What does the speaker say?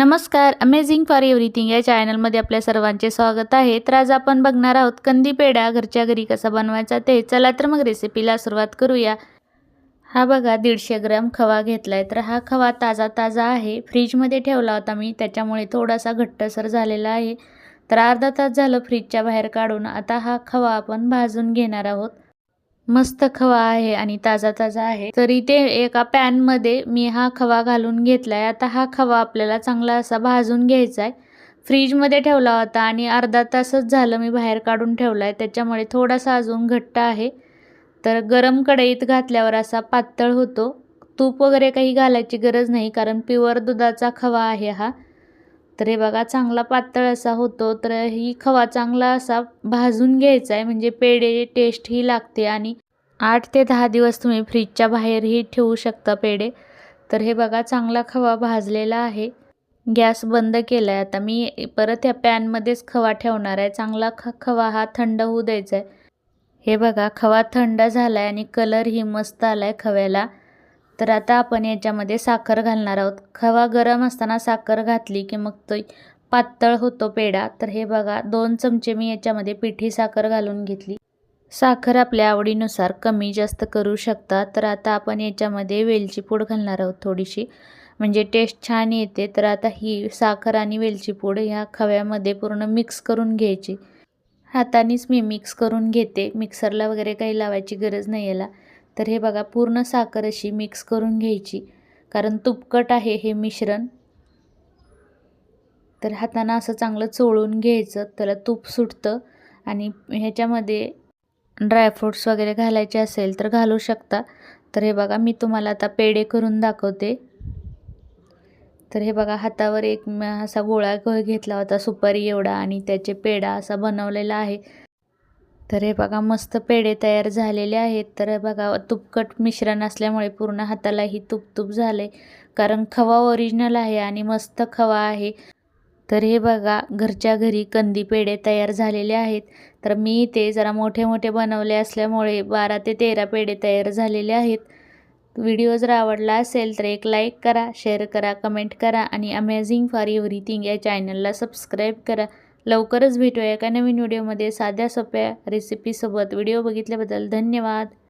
नमस्कार amazing for everything या चॅनलमध्ये आपल्या सर्वांचे स्वागत आहे. तर आज आपण बघणार आहोत कंदी पेढा घरच्या घरी कसा बनवायचा ते. चला तर मग रेसिपीला सुरुवात करूया. हा बघा दीडशे ग्रॅम खवा घेतला आहे तर हा खवा ताजा ताजा आहे. फ्रीजमध्ये ठेवला होता मी त्याच्यामुळे थोडासा घट्टसर झालेला आहे. तर अर्धा तास झालं फ्रीजच्या बाहेर काढून. आता हा खवा आपण भाजून घेणार आहोत. मस्त खवा आहे आणि ताजा ताजा आहे. तर इथे एका पॅनमध्ये मी हा खवा घालून घेतलाय. आता हा खवा आपल्याला चांगला असा भाजून घ्यायचा आहे फ्रीजमध्ये ठेवला होता आणि अर्धा तासच झालं मी बाहेर काढून ठेवला आहे त्याच्यामुळे थोडासा अजून घट्ट आहे. तर गरम कढईत घातल्यावर असा पातळ होतो. तूप वगैरे काही घालायची गरज नाही कारण प्युअर दुधाचा खवा आहे हा. तर हे बघा चांगला पातळ असा होतो तर ही खवा चांगला असा भाजून घ्यायचा आहे. म्हणजे पेढे टेस्टही लागते आणि आठ ते दहा दिवस तुम्ही फ्रीजच्या बाहेरही ठेवू शकता पेढे. तर हे बघा चांगला खवा भाजलेला आहे. गॅस बंद केला आहे आता. मी परत ह्या पॅनमध्येच खवा ठेवणार आहे. चांगला ख खवा हा थंड होऊ द्यायचा आहे. हे बघा खवा थंड झाला आहे आणि कलरही मस्त आला आहे खव्याला. तर आता आपण याच्यामध्ये साखर घालणार आहोत. खवा गरम असताना साखर घातली की मग तो पातळ होतो पेढा. तर हे बघा दोन चमचे मी याच्यामध्ये पिठी साखर घालून घेतली. साखर आपल्या आवडीनुसार कमी जास्त करू शकता. तर आता आपण याच्यामध्ये वेलची पूड घालणार आहोत थोडीशी. म्हणजे टेस्ट छान येते. तर आता ही साखर आणि वेलची पूड ह्या खव्यामध्ये पूर्ण मिक्स करून घ्यायची. हातानेच मी मिक्स करून घेते. मिक्सरला वगैरे काही लावायची गरज नाही याला. तर हे बघा पूर्ण साखर अशी मिक्स करून घ्यायची. कारण तुपकट आहे हे मिश्रण. तर हातानं असं चांगलं चोळून घ्यायचं त्याला तूप सुटतं. आणि ह्याच्यामध्ये ड्रायफ्रूट्स वगैरे घालायचे असेल तर घालू शकता. तर हे बघा मी तुम्हाला आता पेढे करून दाखवते. तर हे बघा हातावर एक असा गोळा घेतला होता सुपारी एवढा आणि त्याचे पेढा असा बनवलेला आहे. तर हे बघा मस्त पेढे तयार झालेले आहेत. तर बघा तुपकट मिश्रण असल्यामुळे पूर्ण हातालाही तुपतूप झालं झाले कारण खवा ओरिजिनल आहे आणि मस्त खवा आहे. तर हे बघा घरच्या घरी कंदी पेढे तयार झालेले आहेत. तर मी ते जरा मोठे मोठे बनवले असल्यामुळे बारा ते तेरा पेढे तयार झालेले आहेत. व्हिडिओ जर आवडला असेल तर एक लाईक करा शेअर करा कमेंट करा आणि अमेझिंग फॉर एव्हरीथिंग या चॅनलला सबस्क्राईब करा. लवकरच भेटूया एका नवीन व्हिडिओमध्ये साध्या सोप्या रेसिपीसोबत व्हिडिओ बघितल्याबद्दल धन्यवाद.